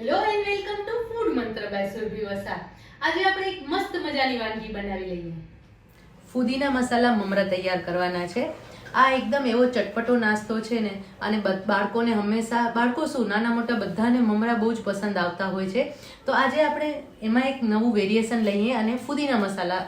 Hello and welcome to food Mantra by Surbhi Vasa આજે આપણે એક મસ્ત મજાની વાનગી બનાવી લઈએ. ફુદીના મસાલા મમરા તૈયાર કરવાના છે. આ એકદમ એવો ચટપટો નાસ્તો છે ને, અને બાળકોને હંમેશા, બાળકો શું, નાના મોટા બધાને મમરા બહુ જ પસંદ આવતા હોય છે. તો આજે આપણે એમાં એક નવું વેરિએશન લઈએ અને ફુદીના મસાલા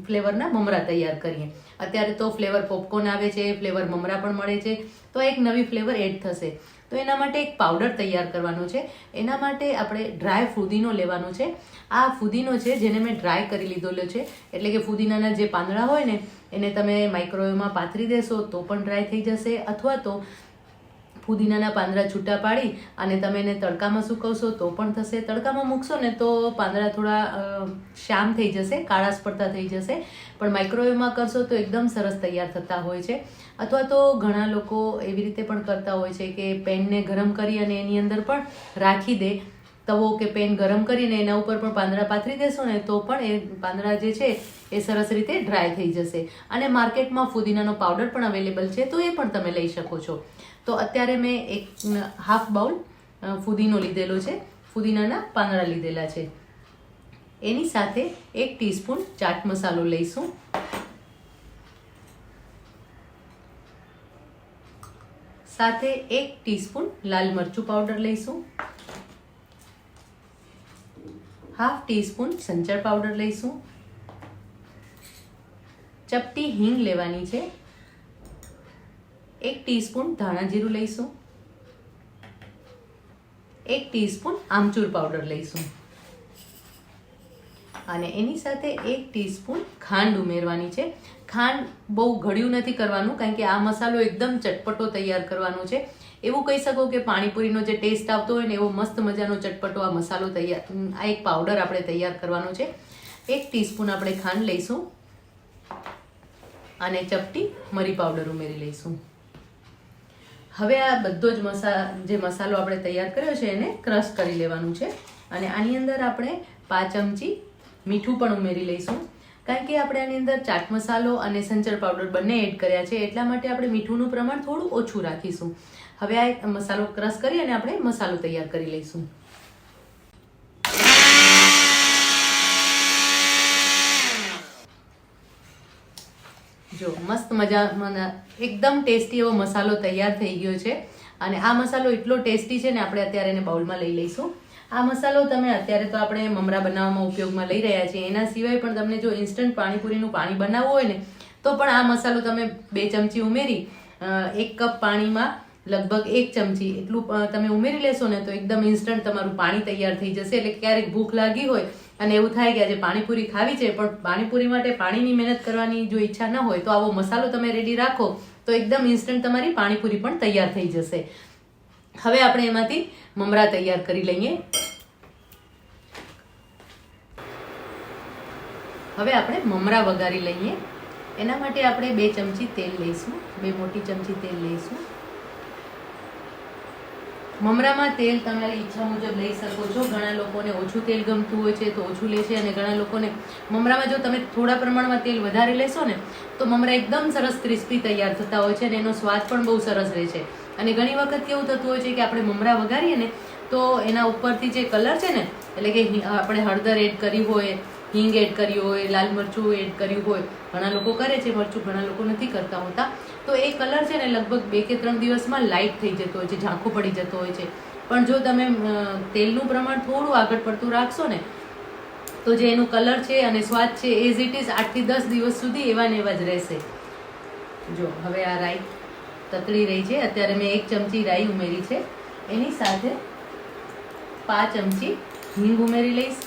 ફ્લેવરના મમરા તૈયાર કરીએ. અત્યારે તો ફ્લેવર પોપકોર્ન આવે છે, ફ્લેવર મમરા પણ મળે છે. તો એક નવી ફ્લેવર એડ થશે. તો એના માટે એક પાવડર તૈયાર કરવાનો છે. એના માટે આપણે ડ્રાય ફુદીનો લેવાનો છે. આ ફુદીનો છે જેને મેં ડ્રાય કરી લીધેલો છે. એટલે કે ફુદીનાના જે પાંદડા હોય ને, એને તમે માઇક્રોવેવમાં પાથરી દેશો તો પણ ડ્રાય થઈ જશે. અથવા તો ફુદીનાના પાંદડા છૂટા પાડી અને તમે એને તડકામાં સૂકવશો તો પણ થશે. તડકામાં મૂકશો ને તો પાંદડા થોડા શ્યામ થઈ જશે, કાળા સ્પર્ધા થઈ જશે. પણ માઇક્રોવેવમાં કરશો તો એકદમ સરસ તૈયાર થતા હોય છે. અથવા તો ઘણા લોકો એવી રીતે પણ કરતા હોય છે કે પેનને ગરમ કરી અને એની અંદર પણ રાખી દે. તવો કે પેન ગરમ કરીને એના ઉપર પણ પાંદડા પાથરી દેશો ને તો પણ એ પાંદડા જે છે એ સરસ રીતે ડ્રાય થઈ જશે. અને માર્કેટમાં ફુદીનાનો પાવડર પણ અવેલેબલ છે, તો એ પણ તમે લઈ શકો છો. તો અત્યારે મેં એક હાફ બાઉલ ફુદીનો લીધેલો છે. ફુદીનાના પાંદડા લીધેલા છે. એની સાથે એક ટીસ્પૂન ચાટ મસાલો લઈશું. સાથે એક ટીસ્પૂન લાલ મરચું પાવડર લઈશું. હાફ ટીસ્પૂન સંચર પાવડર લઈશું. ચપટી હિંગ લેવાની છે. એક ટીસ્પૂન ધાણા જીરું લઈશું. એક ટીસ્પૂન આમચૂર પાવડર લઈશું. અને એની સાથે એક ટીસ્પૂન ખાંડ ઉમેરવાની છે. ખાંડ બહુ ઘડ્યું નથી કરવાનું, કારણ કે આ મસાલો એકદમ ચટપટો તૈયાર કરવાનો છે. એવું કહી શકો કે પાણીપુરીનો જે ટેસ્ટ આવતો હોય ને એવો મસ્ત મજાનો ચટપટો આ મસાલો તૈયાર આ એક પાવડર આપણે તૈયાર કરવાનો છે. એક ટીસ્પૂન આપણે ખાંડ લઈશું. અને ચપટી મરી પાવડર ઉમેરી લઈશું. હવે આ બધો જ મસા જે મસાલો આપણે તૈયાર કર્યો છે એને ક્રશ કરી લેવાનું છે. અને આની અંદર આપણે પાંચ ચમચી મીઠું પણ ઉમેરી લઈશું. કારણ કે આપણે આની અંદર ચાટ મસાલો અને સંચર પાવડર બંને એડ કર્યા છે, એટલા માટે આપણે મીઠુંનું પ્રમાણ થોડું ઓછું રાખીશું. હવે આ મસાલો ક્રશ કરી અને આપણે મસાલો તૈયાર કરી લઈશું. જો, મસ્ત મજા એકદમ ટેસ્ટી એવો મસાલો તૈયાર થઈ ગયો છે. અને આ મસાલો એટલો ટેસ્ટી છે ને, આપણે અત્યારે એને બાઉલમાં લઈ લઈશું. આ મસાલો તમે અત્યારે તો આપણે મમરા બનાવવામાં ઉપયોગમાં લઈ રહ્યા છીએ. એના સિવાય પણ તમને જો ઇન્સ્ટન્ટ પાણીપુરીનું પાણી બનાવવું હોય ને, તો પણ આ મસાલો તમે બે ચમચી ઉમેરી એક કપ પાણીમાં લગભગ એક ચમચી એટલું તમે ઉમેરી લેશો ને તો એકદમ ઇન્સ્ટન્ટ તમારું પાણી તૈયાર થઈ જશે. એટલે ક્યારેક ભૂખ લાગી હોય અને એવું થાય કે આજે પાણીપુરી ખાવી છે, પણ પાણીપુરી માટે પાણીની મહેનત કરવાની જો ઈચ્છા ન હોય તો આવો મસાલો તમે રેડી રાખો, તો એકદમ ઇન્સ્ટન્ટ તમારી પાણીપુરી પણ તૈયાર થઈ જશે. હવે આપણે એમાંથી મમરા તૈયાર કરી લઈએ. હવે આપણે મમરા વઘારી લઈએ. એના માટે આપણે બે ચમચી તેલ લઈશું. બે મોટી ચમચી તેલ લઈશું. મમરામાં તેલ તમારી ઈચ્છા મુજબ લઈ શકો છો. ઘણા લોકોને ઓછું તેલ ગમતું હોય છે તો ઓછું લે છે અને ઘણા લોકોને મમરામાં જો તમે થોડા પ્રમાણમાં તેલ વધારે લેશો ને, તો મમરા એકદમ સરસ ક્રિસ્પી તૈયાર થતા હોય છે અને એનો સ્વાદ પણ બહુ સરસ રહે છે. અને ઘણી વખત કેવું થતું હોય છે કે આપણે મમરા વઘારીએ ને, તો એના ઉપરથી જે કલર છે ને, એટલે કે આપણે હળદર એડ કરી હોય હિંગ એડ કર્યું હોય, લાલ મરચું એડ કર્યું હોય, ઘણા લોકો કરે છે, મરચું ઘણા લોકો નથી કરતા હોતા. તો એ કલર છે ને લગભગ બે કે ત્રણ દિવસમાં લાઇટ થઈ જતો હોય છે, ઝાંખો પડી જતો હોય છે. પણ જો તમે તેલનું પ્રમાણ થોડું આગળ પડતું રાખશો ને, તો જે એનું કલર છે અને સ્વાદ છે એઝ ઇટ ઇઝ આઠથી દસ દિવસ સુધી એવા ને એવા જ રહેશે. જો, હવે આ રાઈ તતળી રહી છે. અત્યારે મેં એક ચમચી રાઈ ઉમેરી છે. એની સાથે પાંચ ચમચી હિંગ ઉમેરી લઈશ.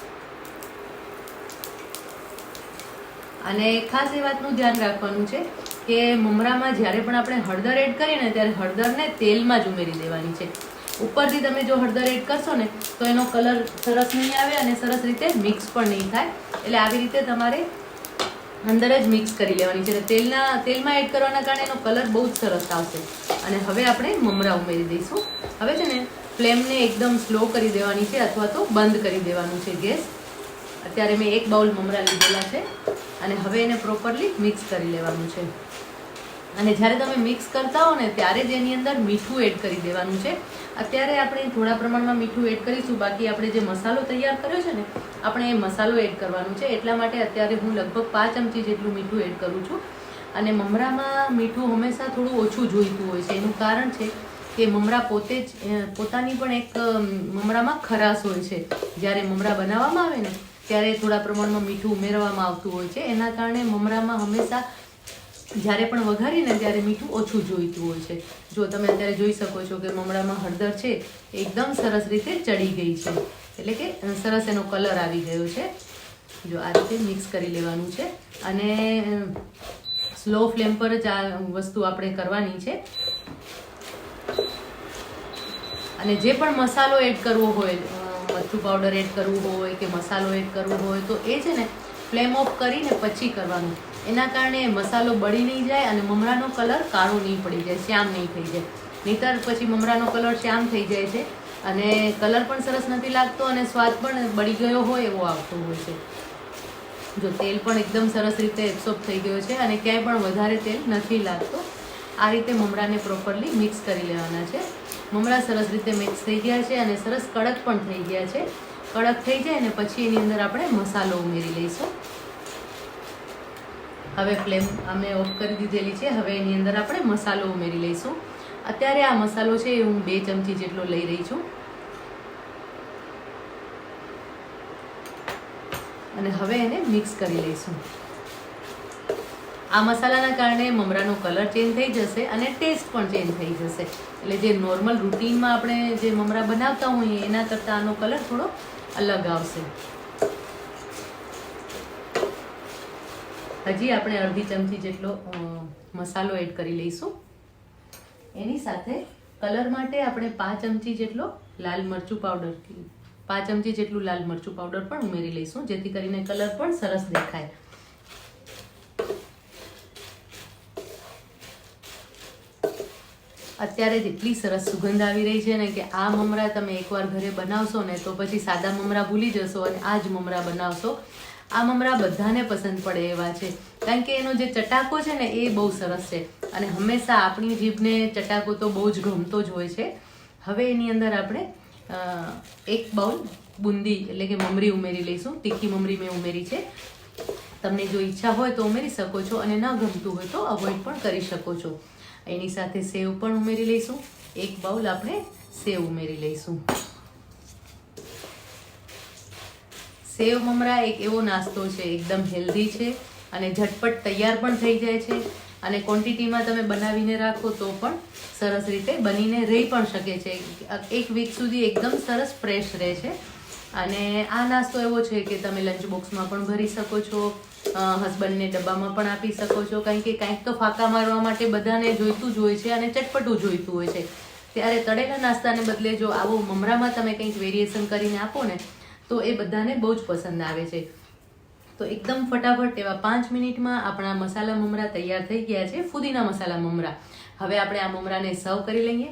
અને ખાસ એ વાતનું ધ્યાન રાખવાનું છે કે મમરામાં જ્યારે પણ આપણે હળદર એડ કરીએ ત્યારે હળદરને તેલમાં જ ઉમેરી દેવાની છે. ઉપરથી તમે જો હળદર એડ કરશો ને, તો એનો કલર સરસ નહીં આવે અને સરસ રીતે મિક્સ પણ નહીં થાય. એટલે આવી રીતે તમારે અંદર જ મિક્સ કરી લેવાની છે. તેલના, તેલમાં એડ કરવાના કારણે એનો કલર બહુ જ સરસ આવશે. અને હવે આપણે મમરા ઉમેરી દઈશું. હવે છે ને, ફ્લેમને એકદમ સ્લો કરી દેવાની છે અથવા તો બંધ કરી દેવાનું છે ગેસ. અત્યારે મેં એક બાઉલ મમરા લીધેલા છે અને હવે એને પ્રોપરલી મિક્સ કરી લેવાનું છે. અને જ્યારે તમે મિક્સ કરતા હો ને ત્યારે જ એની અંદર મીઠું એડ કરી દેવાનું છે. અત્યારે આપણે થોડા પ્રમાણમાં મીઠું એડ કરીશું, બાકી આપણે જે મસાલો તૈયાર કર્યો છે ને, આપણે એ મસાલો એડ કરવાનું છે. એટલા માટે અત્યારે હું લગભગ પાંચ ચમચી જેટલું મીઠું એડ કરું છું. અને મમરામાં મીઠું હંમેશા થોડું ઓછું જોઈતું હોય છે. એનું કારણ છે કે મમરા પોતે જ પોતાની પણ એક મમરામાં ખરાશ હોય છે. જ્યારે મમરા બનાવવામાં આવે ને ત્યારે થોડા પ્રમાણમાં મીઠું ઉમેરવામાં આવતું હોય છે. એના કારણે મમરામાં હંમેશા જ્યારે પણ વઘારીને ત્યારે મીઠું ઓછું જોઈતું હોય છે. જો તમે અત્યારે જોઈ શકો છો કે મમરામાં હળદર છે એકદમ સરસ રીતે ચડી ગઈ છે. એટલે કે સરસ એનો કલર આવી ગયો છે. જો આ રીતે મિક્સ કરી લેવાનું છે. અને સ્લો ફ્લેમ પર જ આ વસ્તુ આપણે કરવાની છે. અને જે પણ મસાલો એડ કરવો હોય મરચું પાવડર એડ કરવું હોય કે મસાલો એડ કરવો હોય, તો એ છે ને ફ્લેમ ઓફ કરીને પછી કરવાનું. એના કારણે મસાલો બળી નહીં જાય અને મમરાનો કલર કાળો નહીં પડી જાય, શ્યામ નહીં થઈ જાય. નહીતર પછી મમરાનો કલર શ્યામ થઈ જાય છે અને કલર પણ સરસ નથી લાગતો અને સ્વાદ પણ બળી ગયો હોય એવો આવતો હોય છે. જો તેલ પણ એકદમ સરસ રીતે એબ્સોર્બ થઈ ગયો છે અને ક્યાંય પણ વધારે તેલ નથી લાગતો. આ રીતે મમરાને પ્રોપરલી મિક્સ કરી લેવાના છે. મમરા સરસ રીતે મિક્સ થઈ ગયા છે અને સરસ કડક પણ થઈ ગયા છે. કડક થઈ જાય ને પછી એની અંદર આપણે મસાલો ઉમેરી લઈશું. હવે ફ્લેમ અમે ઓફ કરી દીધેલી છે. હવે એની અંદર આપણે મસાલો ઉમેરી લઈશું. અત્યારે આ મસાલો છે એ હું બે ચમચી જેટલો લઈ રહી છું. અને હવે એને મિક્સ કરી લઈશું. આ મસાલાના કારણે મમરાનો કલર ચેન્જ થઈ જશે અને ટેસ્ટ પણ ચેન્જ થઈ જશે. એટલે જે નોર્મલ રૂટીનમાં આપણે જે મમરા બનાવતા હોઈએ, એના કરતાં આનો કલર થોડો અલગ આવશે. હજી આપણે અડધી ચમચી જેટલો મસાલો એડ કરી લઈશું. એની સાથે કલર માટે આપણે પાંચ ચમચી જેટલો લાલ મરચું પાવડર પાંચ ચમચી જેટલું લાલ મરચું પાવડર પણ ઉમેરી લઈશું, જેથી કરીને કલર પણ સરસ દેખાય. અત્યારે એટલી સરસ સુગંધ આવી રહી છે ને કે આ મમરા તમે એકવાર ઘરે બનાવશો ને તો પછી સાદા મમરા ભૂલી જશો અને આ જ મમરા બનાવશો. આ મમરા બધાને પસંદ પડે એવા છે. કારણ કે એનો જે ચટાકો છે ને એ બહુ સરસ છે. અને હંમેશા આપણી જીભને ચટાકો તો બહુ જ ગમતો જ હોય છે. હવે એની અંદર આપણે એક બાઉલ બુંદી એટલે કે મમરી ઉમેરી લઈશું. તીખી મમરી મેં ઉમેરી છે. તમને જો ઈચ્છા હોય તો ઉમેરી શકો છો અને ન ગમતું હોય તો અવોઇડ પણ કરી શકો છો. એની સાથે સેવ પણ ઉમેરી લઈશું. એક બાઉલ આપણે સેવ ઉમેરી લઈશું. સેવ મમરા એક એવો નાસ્તો છે, એકદમ હેલ્ધી છે અને ઝટપટ તૈયાર પણ થઈ જાય છે અને ક્વોન્ટિટીમાં તમે બનાવીને રાખો તો પણ સરસ રીતે બનીને રહી પણ શકે છે. એક વીક સુધી એકદમ સરસ ફ્રેશ રહે છે. અને આ નાસ્તો એવો છે કે તમે લંચ બોક્સમાં પણ ભરી શકો છો. હસબન્ડને ડબ્બામાં પણ આપી શકો છો. કારણ કે કાંઈક તો ફાંકા મારવા માટે બધાને જોઈતું જ હોય છે અને ચટપટું જોઈતું હોય છે. ત્યારે તળેલા નાસ્તાને બદલે જો આવો મમરામાં તમે કંઈક વેરિએશન કરીને આપો ને, તો એ બધાને બહુ જ પસંદ આવે છે. તો એકદમ ફટાફટ એવા પાંચ મિનિટમાં આપણા મસાલા મમરા તૈયાર થઈ ગયા છે. ફુદીના મસાલા મમરા. હવે આપણે આ મમરાને સર્વ કરી લઈએ.